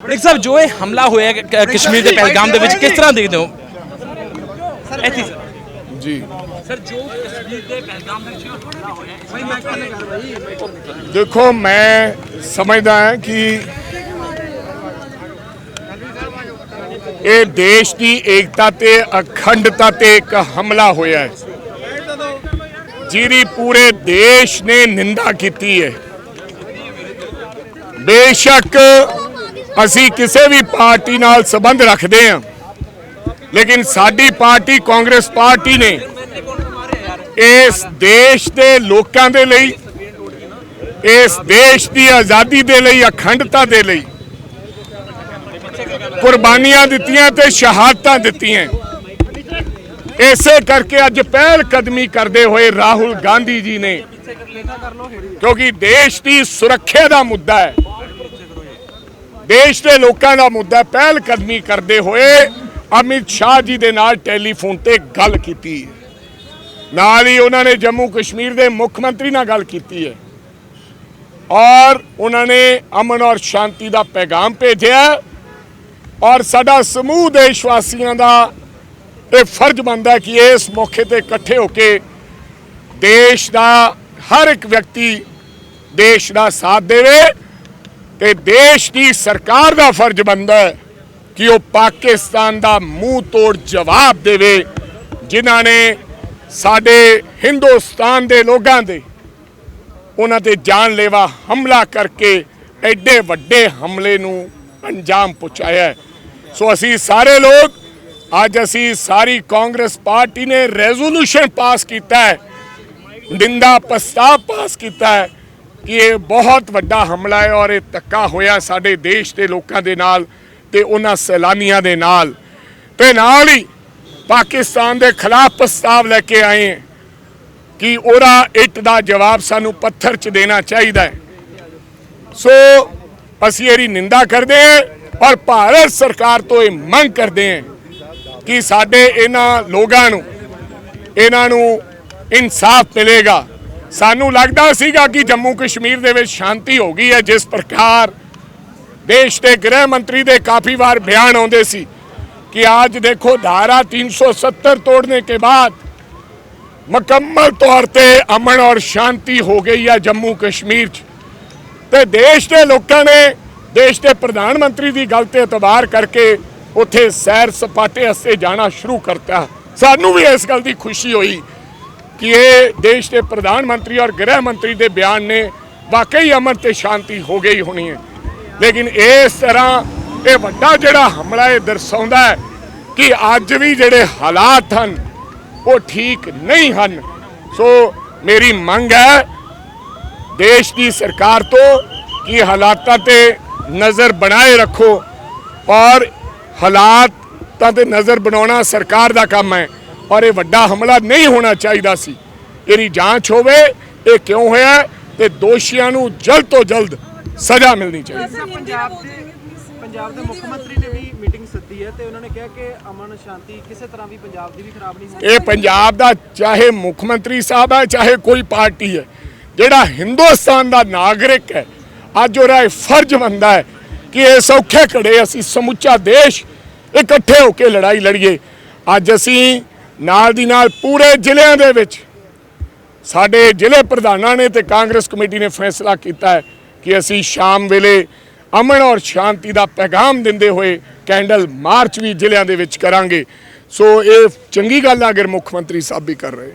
Dick ਸਾਹਿਬ ਜੋ ਇਹ ਹਮਲਾ ਹੋਇਆ ਕ- ਕ- ਕਸ਼ਮੀਰ ਦੇ ਪਹਿਲਗਾਮ ਦੇ ਵਿੱਚ ਕਿਸ ਤਰ੍ਹਾਂ ਦੇਖਦੇ ਹੋ? ਇੱਥੇ ਸਰ ਜੀ। ਸਰ ਜੋ ਕਸ਼ਮੀਰ ਦੇ ਪਹਿਲਗਾਮ ਦੇ ਵਿੱਚ ਹਮਲਾ ਹੋਇਆ ਇਸ ਮੈਂ ਕਰ ਦੇਖੋ ਮੈਂ ਸਮਝਦਾ ਹਾਂ ਕਿ ਇਹ ਦੇਸ਼ ਦੀ ਏਕਤਾ ਤੇ ਅਖੰਡਤਾ ਤੇ ਇੱਕ ਹਮਲਾ ਹੋਇਆ ਹੈ ਜਿਹਦੀ ਪੂਰੇ ਦੇਸ਼ ਨੇ ਨਿੰਦਾ ਕੀਤੀ ਹੈ। ਬੇਸ਼ੱਕ ਅਸੀਂ ਕਿਸੇ ਵੀ ਪਾਰਟੀ ਨਾਲ ਸੰਬੰਧ ਰੱਖਦੇ ਹਾਂ। ਲੇਕਿਨ ਸਾਡੀ ਪਾਰਟੀ ਕਾਂਗਰਸ ਪਾਰਟੀ ਨੇ ਇਸ ਦੇਸ਼ ਦੇ ਲੋਕਾਂ ਦੇ ਲਈ, ਇਸ ਦੇਸ਼ ਦੀ ਆਜ਼ਾਦੀ ਦੇ ਲਈ, ਅਖੰਡਤਾ ਦੇ ਲਈ ਕੁਰਬਾਨੀਆਂ ਦਿੱਤੀਆਂ ਤੇ ਸ਼ਹਾਦਤਾਂ ਦਿੱਤੀਆਂ। ਇਸੇ ਕਰਕੇ ਅੱਜ ਪਹਿਲ ਕਦਮੀ ਕਰਦੇ ਹੋਏ ਰਾਹੁਲ ਗਾਂਧੀ ਜੀ ਨੇ, ਕਿਉਂਕਿ ਦੇਸ਼ ਦੀ ਸੁਰੱਖਿਆ ਦਾ ਮੁੱਦਾ ਹੈ। ਦੇਸ਼ ਦੇ ਲੋਕਾਂ ਦਾ ਮੁੱਦਾ ਹੈ। ਪਹਿਲ ਕਦਮੀ ਕਰਦੇ ਹੋਏ ਅਮਿਤ ਸ਼ਾਹ ਜੀ ਦੇ ਨਾਲ ਟੈਲੀਫੋਨ ਤੇ ਗੱਲ ਕੀਤੀ ਨਾਲ ਹੀ ਉਹਨਾਂ ਨੇ ਜੰਮੂ ਕਸ਼ਮੀਰ ਦੇ ਮੁੱਖ ਮੰਤਰੀ ਨਾਲ ਗੱਲ ਕੀਤੀ ਹੈ। ਔਰ ਉਹਨਾਂ ਨੇ ਅਮਨ ਔਰ ਸ਼ਾਂਤੀ ਦਾ ਪੈਗਾਮ ਭੇਜਿਆ ਔਰ ਸਾਡਾ ਸਮੂਹ ਦੇਸ਼ ਵਾਸੀਆਂ ਦਾ ਇਹ ਫਰਜ਼ ਬਣਦਾ ਕਿ ਇਸ ਮੌਕੇ ਤੇ ਇਕੱਠੇ ਹੋ ਕੇ ਦੇਸ਼ ਦਾ ਹਰ ਇੱਕ ਵਿਅਕਤੀ ਦੇਸ਼ ਦਾ ਸਾਥ ਦੇਵੇ। ਤੇ ਦੇਸ਼ ਦੀ ਸਰਕਾਰ ਦਾ ਫਰਜ਼ ਬਣਦਾ ਹੈ ਕਿ ਉਹ ਪਾਕਿਸਤਾਨ ਦਾ ਮੂੰਹ ਤੋੜ ਜਵਾਬ ਦੇਵੇ, ਜਿਨ੍ਹਾਂ ਨੇ ਸਾਡੇ ਹਿੰਦੁਸਤਾਨ ਦੇ ਲੋਕਾਂ ਦੇ ਉਹਨਾਂ ਤੇ ਜਾਨਲੇਵਾ ਹਮਲਾ ਕਰਕੇ ਐਡੇ ਵੱਡੇ ਹਮਲੇ ਨੂੰ ਅੰਜਾਮ ਪਹੁੰਚਾਇਆ ਸੋ ਅਸੀਂ ਸਾਰੇ ਲੋਕ, ਅੱਜ ਅਸੀਂ ਸਾਰੀ ਕਾਂਗਰਸ ਪਾਰਟੀ ਨੇ ਰੈਜ਼ੋਲੂਸ਼ਨ ਪਾਸ ਕੀਤਾ ਹੈ, ਨਿੰਦਾ ਪ੍ਰਸਤਾਵ ਪਾਸ ਕੀਤਾ ਹੈ। ਕਿ ਇਹ ਬਹੁਤ ਵੱਡਾ ਹਮਲਾ ਹੈ ਔਰ ਇਹ ਧੱਕਾ ਹੋਇਆ ਸਾਡੇ ਦੇਸ਼ ਦੇ ਲੋਕਾਂ ਦੇ ਨਾਲ ਤੇ ਉਹਨਾਂ ਸੈਲਾਨੀਆਂ ਦੇ ਨਾਲ। ਤੇ ਨਾਲ ਹੀ ਪਾਕਿਸਤਾਨ ਦੇ ਖਿਲਾਫ ਪ੍ਰਸਤਾਵ ਲੈ ਕੇ ਆਏ ਕਿ ਉਹਦਾ ਇੱਟ ਦਾ ਜਵਾਬ ਸਾਨੂੰ ਪੱਥਰ 'ਚ ਦੇਣਾ ਚਾਹੀਦਾ ਹੈ। ਸੋ ਅਸੀਂ ਇਹਦੀ ਨਿੰਦਾ ਕਰਦੇ ਹਾਂ ਔਰ ਭਾਰਤ ਸਰਕਾਰ ਤੋਂ ਇਹ ਮੰਗ ਕਰਦੇ ਹਾਂ ਕਿ ਸਾਡੇ ਇਹਨਾਂ ਲੋਕਾਂ ਨੂੰ, ਇਹਨਾਂ ਨੂੰ ਇਨਸਾਫ ਮਿਲੇਗਾ। ਸਾਨੂੰ ਲੱਗਦਾ ਸੀਗਾ ਕਿ ਜੰਮੂ ਕਸ਼ਮੀਰ ਦੇ ਵਿੱਚ ਸ਼ਾਂਤੀ ਹੋ ਗਈ ਹੈ, ਜਿਸ ਪ੍ਰਕਾਰ ਦੇਸ਼ ਦੇ ਗ੍ਰਹਿ ਮੰਤਰੀ ਦੇ ਕਾਫੀ ਵਾਰ ਬਿਆਨ ਆਉਂਦੇ ਸੀ ਕਿ ਅੱਜ ਦੇਖੋ ਧਾਰਾ 370 ਤੋੜਨੇ ਕੇ ਬਾਅਦ ਮੁਕੰਮਲ ਤੌਰ ਤੇ ਅਮਨ ਔਰ ਸ਼ਾਂਤੀ ਹੋ ਗਈ ਹੈ ਜੰਮੂ ਕਸ਼ਮੀਰ 'ਚ। ਤੇ ਦੇਸ਼ ਦੇ ਲੋਕਾਂ ਨੇ ਦੇਸ਼ ਦੇ ਪ੍ਰਧਾਨ ਮੰਤਰੀ ਦੀ ਗੱਲ ਤੇ ਇਤਬਾਰ ਕਰਕੇ ਉੱਥੇ ਸੈਰ ਸਪਾਟੇ ਵਾਸਤੇ ਜਾਣਾ ਸ਼ੁਰੂ ਕਰਤਾ। ਸਾਨੂੰ ਵੀ ਇਸ ਗੱਲ ਦੀ ਖੁਸ਼ੀ ਹੋਈ ਕਿ ਇਹ ਦੇਸ਼ ਦੇ ਪ੍ਰਧਾਨ ਮੰਤਰੀ ਔਰ ਗ੍ਰਹਿ ਮੰਤਰੀ ਦੇ ਬਿਆਨ ਨੇ ਵਾਕਈ ਅਮਨ ਤੇ ਸ਼ਾਂਤੀ ਹੋ ਗਈ ਹੋਣੀ ਹੈ। ਲੇਕਿਨ ਇਸ ਤਰ੍ਹਾਂ ਇਹ ਵੱਡਾ ਜਿਹੜਾ ਹਮਲਾ ਇਹ ਦਰਸਾਉਂਦਾ ਹੈ ਕਿ ਅੱਜ ਵੀ ਜਿਹੜੇ ਹਾਲਾਤ ਹਨ, ਉਹ ਠੀਕ ਨਹੀਂ ਹਨ। ਸੋ ਮੇਰੀ ਮੰਗ ਹੈ ਦੇਸ਼ ਦੀ ਸਰਕਾਰ ਤੋਂ ਕਿ ਹਾਲਾਤਾਂ ਤੇ ਨਜ਼ਰ ਬਣਾਏ ਰੱਖੋ ਔਰ ਹਾਲਾਤਾਂ ਤੇ ਨਜ਼ਰ ਬਣਾਉਣਾ ਸਰਕਾਰ ਦਾ ਕੰਮ ਹੈ। ਔਰ ਇਹ ਵੱਡਾ ਹਮਲਾ ਨਹੀਂ ਹੋਣਾ ਚਾਹੀਦਾ ਸੀ। ਇਹਦੀ ਜਾਂਚ ਹੋਵੇ ਇਹ ਕਿਉਂ ਹੋਇਆ ਤੇ ਦੋਸ਼ੀਆਂ ਨੂੰ ਜਲਦ ਤੋਂ ਜਲਦ ਸਜ਼ਾ ਮਿਲਣੀ ਚਾਹੀਦੀ। ਪੰਜਾਬ ਦੇ ਪੰਜਾਬ ਦੇ ਮੁੱਖ ਮੰਤਰੀ ਨੇ ਵੀ ਮੀਟਿੰਗ ਸੱਦੀ ਹੈ ਤੇ ਉਹਨਾਂ ਨੇ ਕਿਹਾ ਕਿ ਅਮਨ ਸ਼ਾਂਤੀ ਕਿਸੇ ਤਰ੍ਹਾਂ ਵੀ ਪੰਜਾਬ ਦੀ ਵੀ ਖਰਾਬ ਨਹੀਂ ਹੋਣੀ ਇਹ ਪੰਜਾਬ ਦਾ ਚਾਹੇ ਮੁੱਖ ਮੰਤਰੀ ਸਾਹਿਬ ਹੈ ਚਾਹੇ ਕੋਈ ਪਾਰਟੀ ਹੈ ਜਿਹੜਾ ਹਿੰਦੁਸਤਾਨ ਦਾ ਨਾਗਰਿਕ ਹੈ ਅੱਜ ਉਹਦਾ ਇਹ ਫਰਜ਼ ਬਣਦਾ ਹੈ ਕਿ ਇਹ ਸੌਖੇ ਘੜੇ ਅਸੀਂ ਸਮੁੱਚਾ ਦੇਸ਼ ਇਕੱਠੇ ਹੋ ਕੇ ਲੜਾਈ ਲੜੀਏ। ਅੱਜ ਅਸੀਂ ਨਾਲ ਦੀ ਨਾਲ ਪੂਰੇ ਜ਼ਿਲ੍ਹਿਆਂ ਦੇ ਵਿੱਚ ਸਾਡੇ ਜ਼ਿਲ੍ਹੇ ਪ੍ਰਧਾਨਾਂ ਨੇ ਤੇ ਕਾਂਗਰਸ ਕਮੇਟੀ ਨੇ ਫੈਸਲਾ ਕੀਤਾ ਹੈ ਕਿ ਅਸੀਂ ਸ਼ਾਮ ਵੇਲੇ ਅਮਨ ਔਰ ਸ਼ਾਂਤੀ ਦਾ ਪੈਗਾਮ ਦਿੰਦੇ ਹੋਏ ਕੈਂਡਲ ਮਾਰਚ ਵੀ ਜ਼ਿਲ੍ਹਿਆਂ ਦੇ ਵਿੱਚ ਕਰਾਂਗੇ। ਸੋ ਇਹ ਚੰਗੀ ਗੱਲ ਆ, ਅਗਰ ਮੁੱਖ ਮੰਤਰੀ ਸਾਹਿਬ ਵੀ ਕਰ ਰਹੇ